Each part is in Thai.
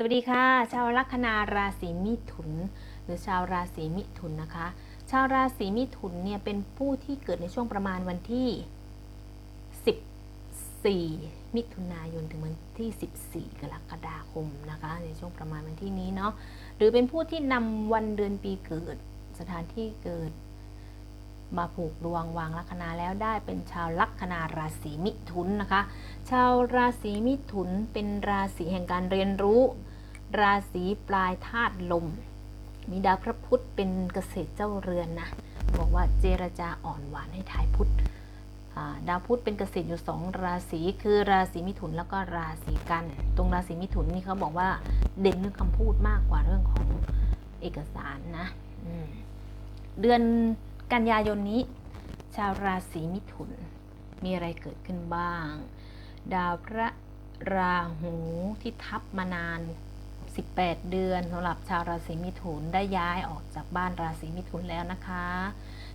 สวัสดีค่ะ ชาวลัคนาราศีมิถุน หรือชาวราศีมิถุนนะคะ ชาวราศีมิถุนเนี่ยเป็นผู้ที่เกิดในช่วงประมาณวันที่ 14 มิถุนายนถึงวันที่ 14 กรกฎาคมนะคะ ในช่วงประมาณวันที่นี้เนาะหรือเป็นผู้ที่นำวันเดือนปีเกิดสถานที่เกิดมาผูกดวงวางลัคนาแล้วได้เป็นชาวลัคนาราศีมิถุนนะคะ ชาวราศีมิถุนเป็นราศีแห่งการเรียนรู้ ราศีปลายธาตุลม มีดาวพระพุธเป็นเกษตรเจ้าเรือนนะ บอกว่าเจรจาอ่อนหวานให้ทายพุธาดาวพุธเป็นเกษตรอยู่สองราศีคือราศีมิถุนแล้วก็ราศีกัน ตรงราศีมิถุนนี่เขาบอกว่าเด่นเรื่องคำพูดมากกว่าเรื่องของเอกสารนะเดือนกันยายนนี้ ชาวราศีมิถุน มีอะไรเกิดขึ้นบ้าง ดาวพระราหูที่ทับมานาน 18 เดือนสำหรับชาวราศีมิถุนได้ย้ายออกจากบ้านราศีมิถุนแล้วนะคะ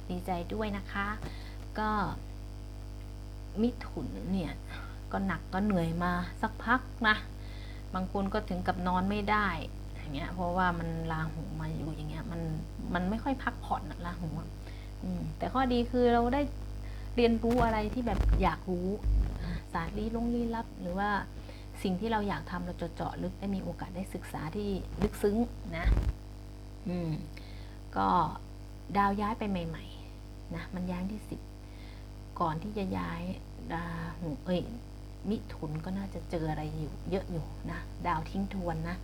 ดีใจด้วยนะคะ ก็มิถุนเนี่ย ก็หนักก็เหนื่อยมาสักพักนะ บางคนก็ถึงกับนอนไม่ได้อย่างเงี้ยเพราะว่ามันราหูมาอยู่อย่างเงี้ยมันมันไม่ค่อยพักผ่อนนะราหูแต่ข้อดีคือเราได้เรียนรู้อะไรที่แบบอยากรู้อ่ารลี้ลงลี้ลับหรือว่า สิ่งที่เราอยากทำเราจะเจาะลึกได้มีโอกาสได้ศึกษาที่ลึกซึ้งนะอืมก็ดาวย้ายไปใหม่ๆนะมันย้ายที่สิบก่อนที่จะย้ายดาวหูเอ้ยมิถุนก็น่าจะเจออะไรอยู่เยอะอยู่นะดาวทิ้งทวนนะ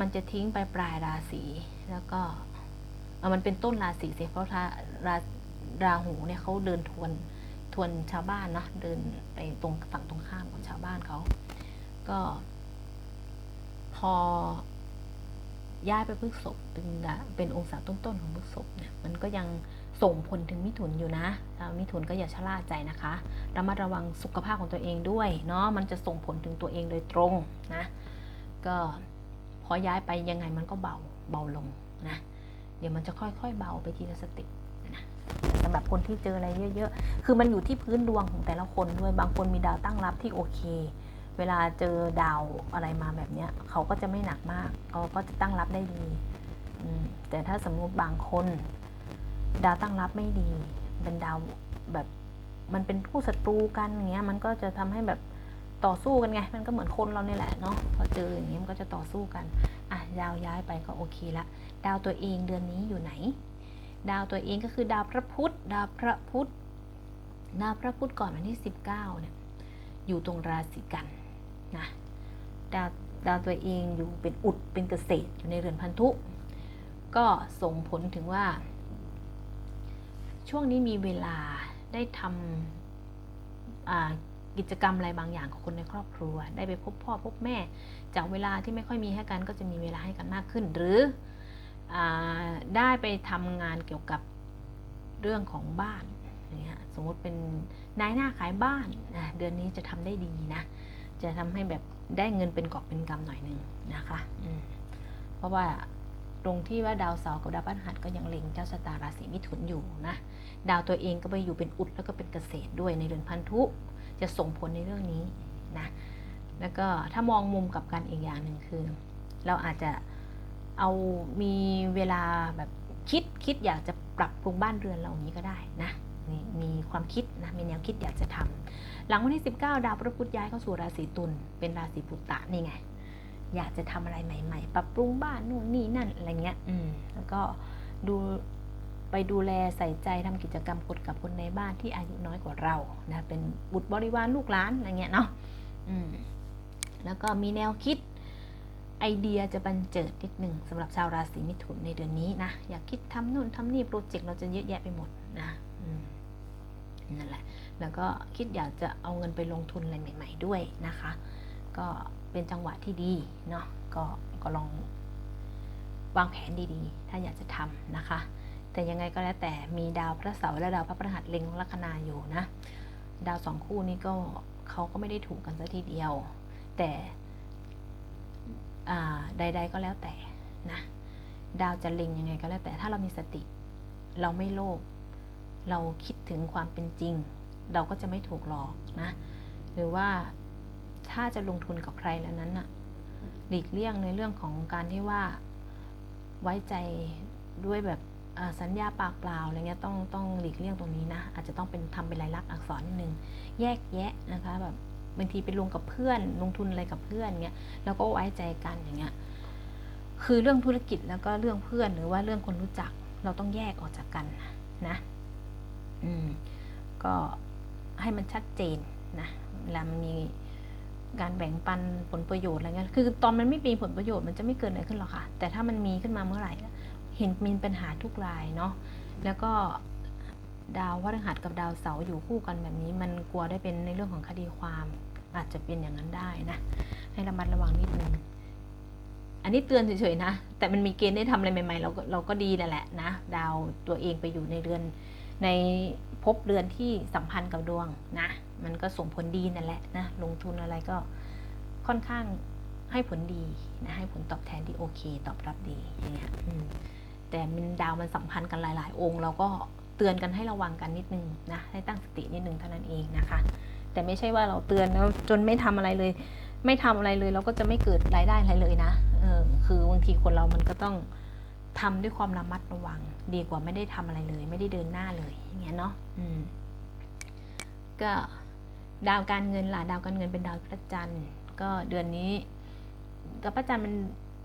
มันจะทิ้งไปปลายราศีแล้วก็เออมันเป็นต้นราศีสิเพราะราราราหูเนี่ยเขาเดินทวนทวนชาวบ้านเนาะเดินไปตรงฝั่งตรงข้ามของชาวบ้านเขา ก็ พอย้ายไปพฤษภเป็นเป็นองศาต้นๆของพฤษภเนี่ยมันก็ยังส่งผลถึงมิถุนอยู่นะชาวมิถุนก็อย่าชะล่าใจนะคะระมัดระวังสุขภาพของตัวเองด้วยเนาะมันจะส่งผลถึงตัวเองโดยตรงนะก็พอย้ายไปยังไงมันก็เบาเบาลงนะเดี๋ยวมันจะค่อยๆเบาไปทีละสเตินะสำหรับคนที่เจออะไรเยอะ ๆ คือมันอยู่ที่พื้นดวงของแต่ละคนด้วยบางคนมีดาวตั้งรับที่โอเค เวลาเจอดาวอะไรมาแบบเนี้ยเขาก็จะไม่หนักมากเขาก็จะตั้งรับได้ดี แต่ถ้าสมมุติบางคน ดาวตั้งรับไม่ดี เป็นดาวแบบมันเป็นผู้ศัตรูกันอย่างเงี้ย มันก็จะทำให้แบบต่อสู้กันไง มันก็เหมือนคนเราเนี่ยแหละเนาะ พอเจออย่างเงี้ยมันก็จะต่อสู้กัน อะดาวย้ายไปก็โอเคละ ดาวตัวเองเดือนนี้อยู่ไหน ดาวตัวเองก็คือดาวพระพุธ ดาวพระพุธ ดาวพระพุธก่อนวันที่ 19เนี่ย อยู่ตรงราศีกัน นะดาวดาวตัวเองอยู่เป็นอุดเป็นเกษตรอยู่ในเรือนพันธุ ก็ส่งผลถึงว่า ช่วงนี้มีเวลาได้ทำกิจกรรมอะไรบางอย่างของคนในครอบครัว ได้ไปพบพ่อพบแม่ จากเวลาที่ไม่ค่อยมีให้กันก็จะมีเวลาให้กันมากขึ้น หรืออได้ไปทำงานเกี่ยวกับเรื่องของบ้านอย่างเงี้ยสมมติเป็นนายหน้าขายบ้านเดือนนี้จะทำได้ดีนะ จะทำให้แบบได้เงินเป็นกอบเป็นกำหน่อยหนึ่งนะคะอืเพราะว่าตรงที่ว่าดาวเสาร์กับดาวพฤหัสก็ยังเล็งเจ้าชะตาราศีมิถุนอยู่นะ ดาวตัวเองก็ไปอยู่เป็นอุดแล้วก็เป็นเกษตรด้วยในเรือนพันธุ จะส่งผลในเรื่องนี้นะ แล้วก็ถ้ามองมุมกับกันอีกอย่างหนึ่งคือ เราอาจจะเอามีเวลาแบบคิดคิดอยากจะปรับปรุงบ้านเรือนเราอย่างนี้ก็ได้นะ มีมีความคิดนะมีแนวคิดอยากจะทำหลังวันที่ 19 ดาวพระพุธย้ายเข้าสู่ราศีตุลเป็นราศีปุตตะนี่ไง อยากจะทำอะไรใหม่ ๆ ปรับปรุงบ้านนู่นนี่นั่นอะไรเงี้ยอืมแล้วก็ดูไปดูแลใส่ใจทำกิจกรรมกดกับคนในบ้านที่อายุน้อยกว่าเรานะเป็นบุตรบริวารลูกหลานอะไรเงี้ยเนาะอืมแล้วก็มีแนวคิดไอเดียจะบันเจิดนิดหนึ่งสำหรับชาวราศีมิถุนในเดือนนี้นะ อยากคิดทำนู่นทำนี่โปรเจกต์เราจะเยอะแยะไปหมดนะอืม นั่นแหละ แล้วก็คิดอยากจะเอาเงินไปลงทุนอะไรใหม่ ๆ ด้วยนะคะ ก็เป็นจังหวะที่ดีเนาะ ก็ก็ลองวางแผนดีๆ ถ้าอยากจะทำนะคะ แต่ยังไงก็แล้วแต่มีดาวพระเสาร์และดาวพระพฤหัสเล็งลัคนาอยู่นะ ดาวสองคู่นี้ก็เขาก็ไม่ได้ถูกกันซะทีเดียว แต่ใด ๆ ก็แล้วแต่นะดาวจะเล็งยังไงก็แล้วแต่ถ้าเรามีสติ เราไม่โลภเราคิด ถึงความเป็นจริง เราก็จะไม่ถูกหลอกนะ หรือว่าถ้าจะลงทุนกับใครแล้วนั้นน่ะหลีกเลี่ยงในเรื่องของการที่ว่าไว้ใจด้วยแบบสัญญาปากเปล่าอะไรเงี้ยต้องต้องหลีกเลี่ยงตรงนี้นะ อาจจะต้องเป็นทำเป็นลายลักษณ์อักษรนิดนึงแยกแยะนะคะแบบบางทีไปลงกับเพื่อน ลงทุนอะไรกับเพื่อนเงี้ยแล้วก็ไว้ใจกันอย่างเงี้ยคือเรื่องธุรกิจแล้วก็เรื่องเพื่อนหรือว่าเรื่องคนรู้จักเราต้องแยกออกจากกันนะ อืมก็ให้มันชัดเจนนะเวลามันมีการแบ่งปันผลประโยชน์อะไรเงี้ย คือตอนมันไม่มีผลประโยชน์มันจะไม่เกิดอะไรขึ้นหรอกค่ะ แต่ถ้ามันมีขึ้นมาเมื่อไหร่ เห็นมีปัญหาทุกรายเนาะ แล้วก็ดาวพฤหัสกับดาวเสาร์อยู่คู่กันแบบนี้ มันกลัวได้เป็นในเรื่องของคดีความ อาจจะเป็นอย่างนั้นได้นะ ให้ระมัดระวังนิดนึง อันนี้เตือนเฉยๆนะ แต่มันมีเกณฑ์ได้ทำอะไรใหม่ๆ เราก็เราก็ดีนั่นแหละนะ ดาวตัวเองไปอยู่ในเรือน ในภพเรือนที่สัมพันธ์กับดวงนะ มันก็ส่งผลดีนั่นแหละนะ ลงทุนอะไรก็ค่อนข้างให้ผลดีนะให้ผลตอบแทนที่โอเค ตอบรับดีอย่างเงี้ยแต่มันดาวมันสัมพันธ์กันหลาย ๆ องค์ เราก็เตือนกันให้ระวังกันนิดนึงนะให้ตั้งสตินิดนึงเท่านั้นเองนะคะ แต่ไม่ใช่ว่าเราเตือนแล้วจนไม่ทำอะไรเลย ไม่ทำอะไรเลยเราก็จะไม่เกิดรายได้อะไรเลยนะเออคือบางทีคนเรามันก็ต้อง ทำด้วยความระมัดระวัง ดีกว่าไม่ได้ทำอะไรเลย ไม่ได้เดินหน้าเลยอย่างเงี้ยเนาะอืมก็ดาวการเงินล่ะดาวการเงินเป็นดาวพระจันทร์ก็เดือนนี้ดาวพระจันทร์มัน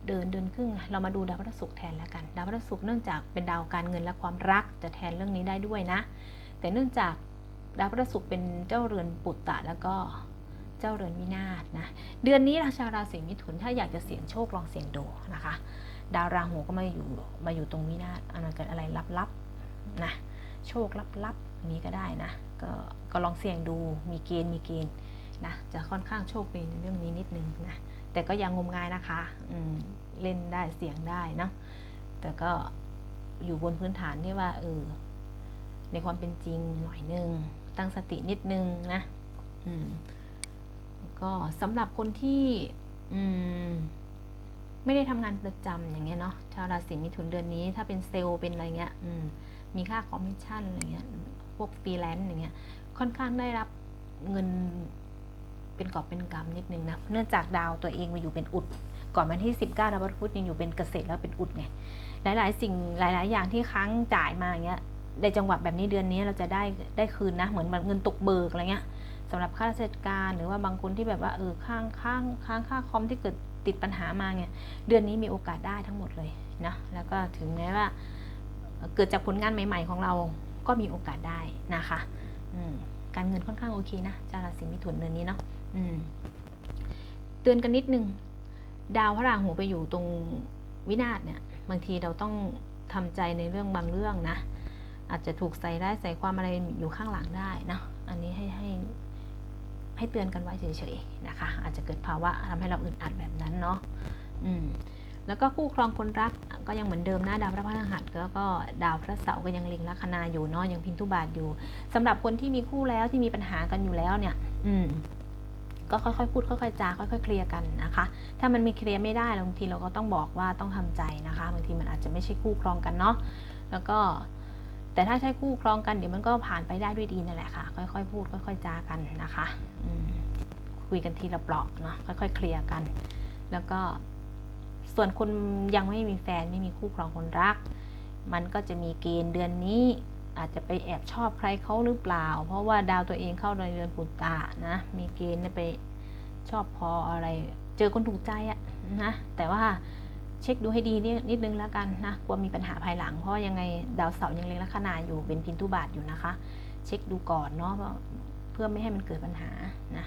เดินเดินครึ่งเรามาดูดาวพฤหัสศุกร์แทนแล้วกัน ดาวพฤหัสศุกร์เนื่องจากเป็นดาวการเงินและความรักจะแทนเรื่องนี้ได้ด้วยนะ แต่เนื่องจากดาวพฤหัสศุกร์เป็นเจ้าเรือนปุตตะแล้วก็เจ้าเรือนวินาศนะเดือนนี้ราชาราศีมิถุนถ้าอยากจะเสี่ยงโชคลองเสี่ยงดูนะคะ ดาวราหูก็มาอยู่มาอยู่ตรงวินาศอันนั้นเกิดอะไรลับๆนะโชคลับๆนี้ก็ได้นะก็ก็ลองเสี่ยงดูมีเกณฑ์มีเกณฑ์นะจะค่อนข้างโชคดีในเรื่องนี้นิดนึงนะแต่ก็ยังงมงายนะคะอืมเล่นได้เสี่ยงได้นะแต่ก็อยู่บนพื้นฐานที่ว่าเออในความเป็นจริงหน่อยนึง ตั้งสตินิดนึงนะอืมก็สำหรับคนที่ อืม ไม่ได้ทำงานประจำอย่างเงี้ยเนาะชาวราศีมิถุนเดือนนี้ ถ้าเป็นเซลล์เป็นอะไรเงี้ยอืมมีค่าคอมมิชชั่นอะไรเงี้ยพวกฟรีแลนซ์อย่างเงี้ยค่อนข้างได้รับเงินเป็นกอบเป็นกำนิดนึงนะเนื่องจากดาวตัวเองมาอยู่เป็นอุด ก่อนวันที่ 19ดาวพฤหัสยังอยู่เป็นเกษตรแล้วเป็นอุดไงหลาย ๆ สิ่งหลาย ๆ อย่างที่ค้างจ่ายมาอย่างเงี้ยในจังหวะแบบนี้เดือนนี้เราจะได้ได้คืนนะ เหมือนแบบเงินตกเบิกอะไรเงี้ยสำหรับข้าราชการหรือว่าบางคนที่แบบว่าเออค้างค้างค้างค่าคอมที่เกิด ติดปัญหามาเนี่ยเดือนนี้มีโอกาสได้ทั้งหมดเลยนะแล้วก็ถึงแม้ว่าเกิดจากผลงานใหม่ ๆ ของเราก็มีโอกาสได้นะคะการเงินค่อนข้างโอเคนะจาราศีมิถุนเดือนนี้เนาะเตือนกันนิดนึง ดาวพระราหูไปอยู่ตรงวินาศเนี่ย บางทีเราต้องทำใจในเรื่องบางเรื่องนะ อาจจะถูกใส่ได้ายใส่ความอะไรอยู่ข้างหลังได้นะ อันนี้ให้ให้ ให้เตือนกันไว้เฉยๆนะคะ อาจจะเกิดภาวะทำให้เราอึดอัดแบบนั้นเนาะอืมแล้วก็คู่ครองคนรักก็ยังเหมือนเดิมนะดาวพระพฤหัสแล้วก็ดาวพระเสาร์ก็ยังเล็งลัคนาอยู่เนาะยังพินทุบาทอยู่สำหรับคนที่มีคู่แล้วที่มีปัญหากันอยู่แล้วเนี่ย อืมก็ค่อยๆพูดค่อยๆจาค่อยๆเคลียร์กันนะคะ ถ้ามันมีเคลียร์ไม่ได้บางทีเราก็ต้องบอกว่าต้องทำใจนะคะบางทีมันอาจจะไม่ใช่คู่ครองกันเนาะแล้วก็แต่ถ้าใช่คู่ครองกันเดี๋ยวมันก็ผ่านไปได้ด้วยดีนั่นแหละค่ะ ค่อยๆพูดค่อย ๆจากันนะคะ คุยกันทีละเปราะเนาะค่อยๆ เคลียร์กัน แล้วก็ส่วนคนยังไม่มีแฟนไม่มีคู่ครองคนรัก มันก็จะมีเกณฑ์เดือนนี้อาจจะไปแอบชอบใครเขาหรือเปล่า เพราะว่าดาวตัวเองเข้าในเรือนปุตตะนะมีเกณฑ์ไปชอบพออะไร เจอคนถูกใจอะนะแต่ว่าเช็คดูให้ดีนิดนึงแล้วกันนะกลัวมีปัญหาภายหลัง เพราะยังไงดาวเสาร์ยังเล็งลัคนาอยู่เป็นพินทุบาทอยู่นะคะ เช็คดูก่อนเนาะเพื่อไม่ให้มันเกิดปัญหานะ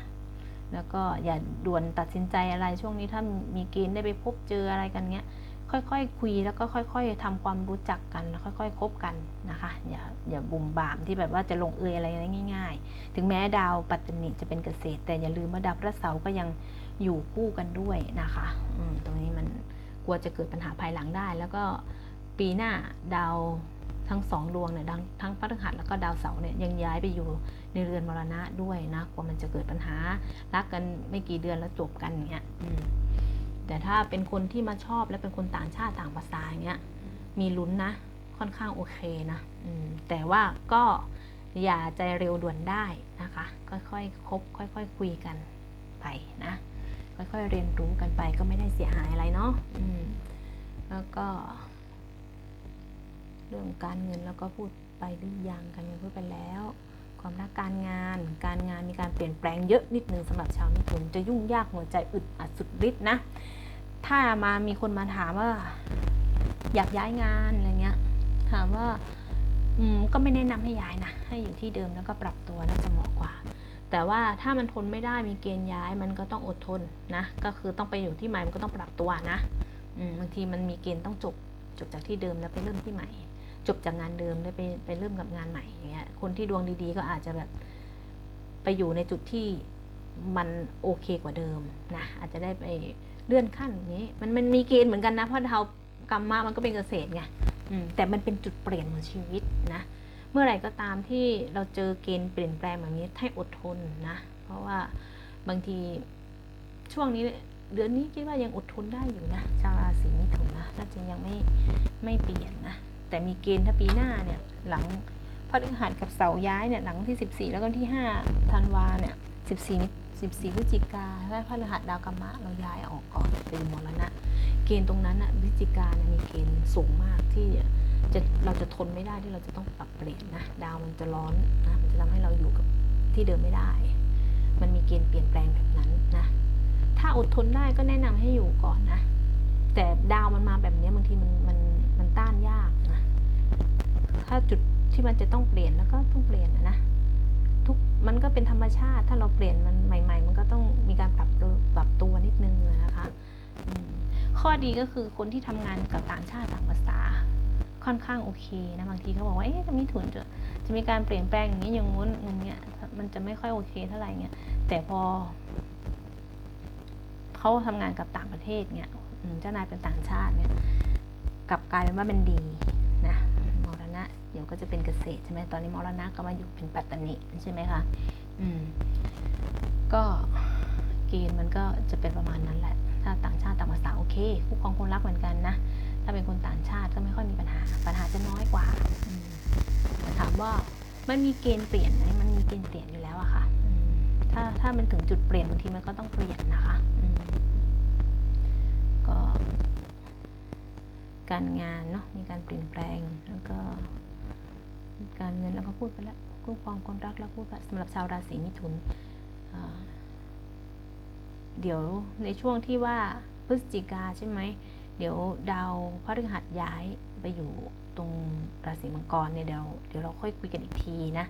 แล้วก็อย่าด่วนตัดสินใจอะไรช่วงนี้ถ้ามีเกณฑ์ได้ไปพบเจออะไรกันเงี้ย ค่อยๆคคุยแล้วก็ค่อย ๆทำความรู้จักกันแล้วค่อย ๆ คบกันนะคะอย่าอย่าบุ่มบามที่แบบว่าจะลงเอยอะไรง่าย ๆ ถึงแม้ดาวปัตตนิจะเป็นเกษตร แต่อย่าลืมว่าดาวพระเสาร์ก็ยังอยู่คู่กันด้วยนะคะอืตรงนี้มันกลัวจะเกิดปัญหาภายหลังได้ แล้วก็ปีหน้าดาว ทั้งสองดวงเนี่ยทั้งทั้งพฤหัสแล้วก็ดาวเสาร์เนี่ยยังย้ายไปอยู่ในเรือนมรณะด้วยนะกลัวมันจะเกิดปัญหารักกันไม่กี่เดือนแล้วจบกันอย่างเงี้ยแต่ถ้าเป็นคนที่มาชอบและเป็นคนต่างชาติต่างภาษาอย่างเงี้ยมีลุ้นนะ ค่อนข้างโอเคนะแต่ว่าก็อย่าใจเร็วด่วนได้นะคะ ค่อยๆคคบค่อยๆคุยกันไปนะ ค่อยๆเรียนรู้กันไปก็ไม่ได้เสียหายอะไรเนาะแล้วก็ เรื่องการเงินแล้วก็พูดไปหรือยังการเงินพูดไปแล้ว ความรักการงาน การงานมีการเปลี่ยนแปลงเยอะนิดนึงสำหรับชาวมิถุนจะยุ่งยากหัวใจอึดอัดสุดฤทธิ์นะ ถ้ามามีคนมาถามว่า อยากย้ายงานอะไรเงี้ย ถามว่าอืมก็ไม่แนะนำให้ย้ายนะ ให้อยู่ที่เดิมแล้วก็ปรับตัวน่าจะเหมาะกว่า แต่ว่าถ้ามันทนไม่ได้มีเกณฑ์ย้ายมันก็ต้องอดทนนะ ก็คือต้องไปอยู่ที่ใหม่มันก็ต้องปรับตัวนะบางทีมันมีเกณฑ์ต้องจบจบจากที่เดิมแล้วไปเริ่มที่ใหม่ จบจากงานเดิมแล้วไปไปเริ่มกับงานใหม่อย่างเงี้ยคนที่ดวงดีๆ ก็อาจจะแบบไปอยู่ในจุดที่มันโอเคกว่าเดิมนะอาจจะได้ไปเลื่อนขั้นอย่างนี้มันมันมีเกณฑ์เหมือนกันนะเพราะเรากรรมะมันก็เป็นเกษตรไงแต่มันเป็นจุดเปลี่ยนของชีวิตนะเมื่อไหร่ก็ตามที่เราเจอเกณฑ์เปลี่ยนแปลงแบบนี้ให้อดทนนะเพราะว่าบางทีช่วงนี้เดือนนี้คิดว่ายังอดทนได้อยู่นะชาวราศีมิถุนนะน่าจะยังไม่ไม่เปลี่ยนนะ แต่มีเกณฑ์ถ้าปีหน้าเนี่ยหลังพฤหัสกับเสาย้ายเนี่ยหลังที่ 14 แล้วก็ที่5ธันวาเนี่ย14มิ14พฤศจิกาและพฤหัสดาวกรรมะเราย้ายออกก่อนเป็นมรณะ เกณฑ์ตรงนั้นอะพฤศจิกาเนี่ยมีเกณฑ์สูงมากที่จะเราจะทนไม่ได้ที่เราจะต้องปรับเปลี่ยนนะดาวมันจะร้อนนะมันจะทำให้เราอยู่กับที่เดิมไม่ได้ มันมีเกณฑ์เปลี่ยนแปลงแบบนั้นนะ ถ้าอดทนได้ก็แนะนำให้อยู่ก่อนนะ แต่ดาวมันมาแบบนี้บางทีมันมันมันต้านยาก ถ้าจุดที่มันจะต้องเปลี่ยนแล้วก็ต้องเปลี่ยนนะทุกมันก็เป็นธรรมชาติ ถ้าเราเปลี่ยนมันใหม่ ๆ มันก็ต้องมีการปรับตัวปรับตัวนิดนึงนะคะข้อดีก็คือคนที่ทำงานกับต่างชาติต่างภาษา ค่อนข้างโอเคนะบางทีเขาบอกว่าเอ๊ะจะมีถุนจะจะมีการเปลี่ยนแปลงอย่างนี้อย่างงู้นอย่างเงี้ยมันจะไม่ค่อยโอเคเท่าไหร่เงี้ยแต่พอเขาทำงานกับต่างประเทศเงี้ยเจ้านายเป็นต่างชาติเนี่ยกลับกลายเป็นว่าเป็นดี ดี๋ยวก็จะเป็นเกษตรใช่ไหมตอนนี้มรณะก็มาอยู่เป็นปัตตานีใช่ไหมคะอืมก็เกณฑ์มันก็จะเป็นประมาณนั้นแหละ ถ้าต่างชาติต่างภาษาโอเคคู่ครองคนรักเหมือนกันนะ ถ้าเป็นคนต่างชาติก็ไม่ค่อยมีปัญหา ปัญหาจะน้อยกว่าแต่ถามว่ามันมีเกณฑ์เปลี่ยนไหมมันมีเกณฑ์เปลี่ยนอยู่แล้วอะค่ะถ้าถ้ามันถึงจุดเปลี่ยนบางทีมันก็ต้องเปลี่ยนนะคะก็ การงานเนาะมีการเปลี่ยนแปลงแล้วก็ การเงินเราก็พูดไปแล้วคู่ครองคนรักเราพูดไปสำหรับชาวราศีมิถุน เดี๋ยวในช่วงที่ว่าพฤศจิกาใช่ไหม เดี๋ยวดาวพฤหัสย้ายไปอยู่ตรงราศีมังกรเนี่ยเดี๋ยวเดี๋ยวเราค่อยคุยกันอีกทีนะ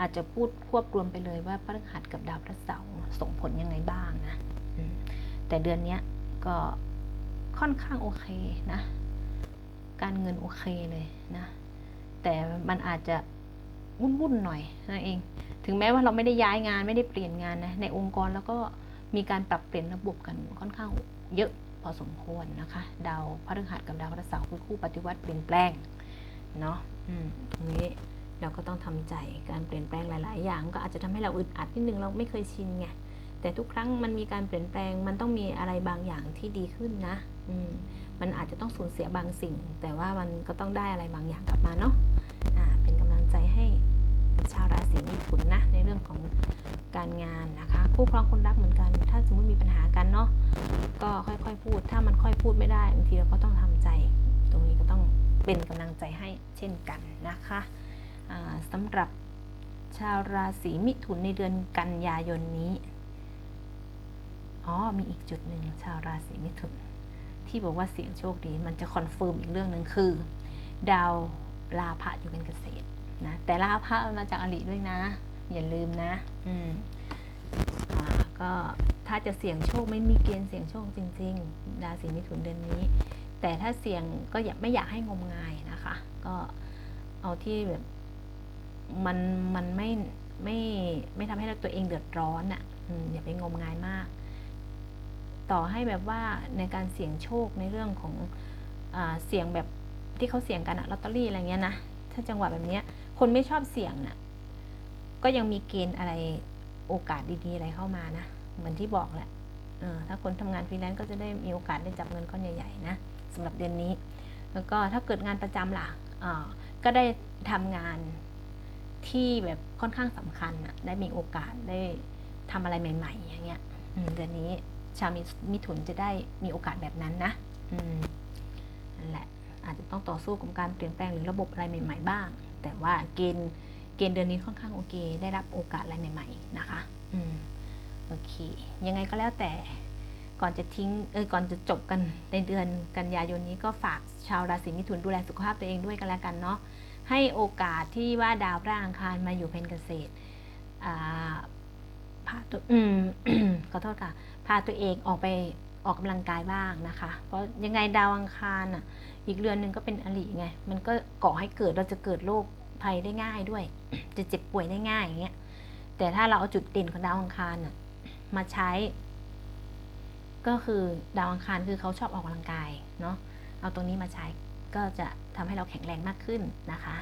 อาจจะพูดควบรวมไปเลยว่าพฤหัสกับดาวพระเสาร์ส่งผลยังไงบ้างนะแต่เดือนนี้ก็ค่อนข้างโอเคนะ การเงินโอเคเลยนะ แต่มันอาจจะวุ่นๆหน่อยนั่นเอง ถึงแม้ว่าเราไม่ได้ย้ายงานไม่ได้เปลี่ยนงานนะในองค์กรแล้วก็มีการปรับเปลี่ยนระบบกันค่อนข้างเยอะพอสมควรนะคะ ดาวพฤหัสกับดาวพฤหัสคือคู่ปฏิวัติเปลี่ยนแปลงเนาะตรงนี้เราก็ต้องทำใจการเปลี่ยนแปลงหลาย ๆ อย่าง ก็อาจจะทำให้เราอึดอัดนิดนึงเราไม่เคยชินไงแต่ทุกครั้งมันมีการเปลี่ยนแปลงมันต้องมีอะไรบางอย่างที่ดีขึ้นนะ อืมมันอาจจะต้องสูญเสียบางสิ่ง แต่ว่ามันก็ต้องได้อะไรบางอย่างกลับมาเนาะ ชาวราศีมิถุนนะในเรื่องของการงานนะคะคู่ครองคนรักเหมือนกัน ถ้าสมมติมีปัญหากันเนาะก็ค่อยๆพูด ถ้ามันค่อยพูดไม่ได้บางทีเราก็ต้องทำใจ ตรงนี้ก็ต้องเป็นกำลังใจให้เช่นกันนะคะอ่าสำหรับชาวราศีมิถุนในเดือนกันยายนนี้อ๋อมีอีกจุดหนึ่งชาวราศีมิถุนที่บอกว่าเสียงโชคดี มันจะคอนเฟิร์มอีกเรื่องหนึ่งคือ ดาวลาภะอยู่เป็นเกษตร นะแต่ลาภะมันมาจากอริด้วยนะ อย่าลืมนะอืมอ่าก็ถ้าจะเสี่ยงโชคไม่มีเกณฑ์เสี่ยงโชคจริงๆราศีมิถุนเดือนนี้ แต่ถ้าเสี่ยงก็อย่าไม่อยากให้งมงายนะคะ ก็เอาที่แบบมันมันไม่ไม่ไม่ทำให้เราตัวเองเดือดร้อนอะ่ะอย่าไปงมงายมาก ต่อให้แบบว่าในการเสี่ยงโชคในเรื่องของอเสี่ยงแบบที่เขาเสี่ยงกันอะลอตเตอรี่อะไรเงี้ยนะถ้าจังหวะแบบเนี้ย คนไม่ชอบเสี่ยงน่ะก็ยังมีเกณฑ์อะไรโอกาสดีๆอะไรเข้ามานะ เหมือนที่บอกแหละถ้าคนทำงานฟรีแลนซ์ก็จะได้มีโอกาสได้จับเงินก้อนใหญ่ๆนะสำหรับเดือนนี้ แล้วก็ถ้าเกิดงานประจำล่ะก็ได้ทำงานที่แบบค่อนข้างสำคัญนะได้มีโอกาสได้ทำอะไรใหม่ ๆ อย่างเงี้ยเดือนนี้ชาวมิมิถุนจะได้มีโอกาสแบบนั้นนะอืมนั่นแหละอาจจะต้องต่อสู้กับการเปลี่ยนแปลงหรือระบบอะไรใหม่ ๆ บ้าง แต่ว่าเกณฑ์เกณฑ์เดือนนี้ค่อนข้างโอเค ได้รับโอกาสอะไรใหม่ ๆ นะคะอืมโอเค ยังไงก็แล้วแต่ก่อนจะทิ้งเออก่อนจะจบกันในเดือนกันยายนนี้ก็ฝากชาวราศีมิถุนดูแลสุขภาพตัวเองด้วยกันแล้วกันเนาะให้โอกาสที่ว่าดาวพระอังคารมาอยู่เพนเกษตรอ่าพาตัวอืมขอโทษค่ะ พาตัวเองออกไป ออกกำลังกายบ้างนะคะ เพราะยังไงดาวอังคารอะ อีกเรือนหนึ่งก็เป็นอริไง มันก็ก่อให้เกิดเราจะเกิดโรคภัยได้ง่ายด้วย จะเจ็บป่วยได้ง่ายอย่างเงี้ย แต่ถ้าเราเอาจุดเด่นของดาวอังคารน่ะมาใช้ ก็คือดาวอังคารคือเขาชอบออกกำลังกายเนาะ เอาตรงนี้มาใช้ก็จะทำให้เราแข็งแรงมากขึ้นนะคะ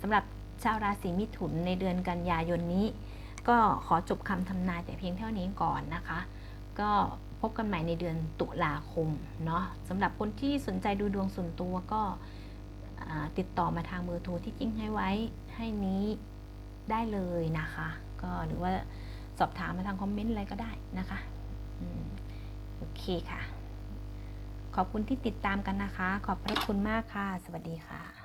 สำหรับชาวราศีมิถุนในเดือนกันยายนนี้ ก็ขอจบคำทำนายแต่เพียงเท่านี้ก่อนนะคะ ก็ บกันใหม่ในเดือนตุลาคมเนาะสำหรับคนที่สนใจดูดวงส่วนตัวก็ติดต่อมาทางเบอร์โทรที่จิ้งให้ไว้ให้นี้ได้เลยนะคะ ก็หรือว่าสอบถามมาทางคอมเมนต์อะไรก็ได้นะคะอโอเคค่ะ ขอบคุณที่ติดตามกันนะคะ ขอบพระคุณมากค่ะ สวัสดีค่ะ